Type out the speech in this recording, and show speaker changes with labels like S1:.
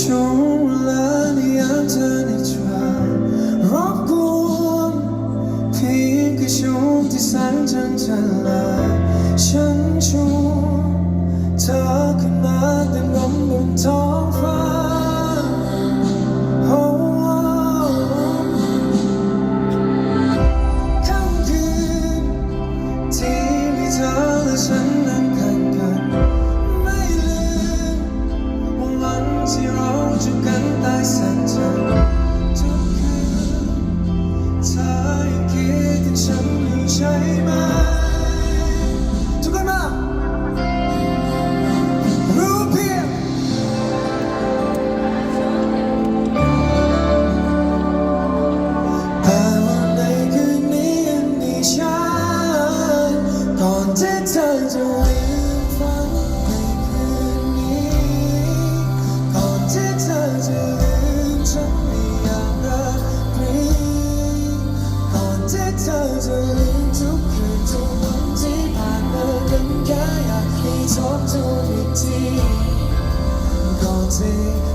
S1: ช่วงเวลาในยามเธอในจารบกวนเพียงแค่ช่วงที่แสงจันทร์จะลาฉันชวนเธอขึ้นมาเต้นรำบนท้องฟ้า ใช่ไหมทุกคนมารู้เพียงแต่วันในคืนนี้ยังมีฉันก่อนที่เธอจะลืมฝันในคืนนี้ก่อนที่เธอจะลืมฉันในยามราตรีก่อนที่เธอจะลืม ค่อยา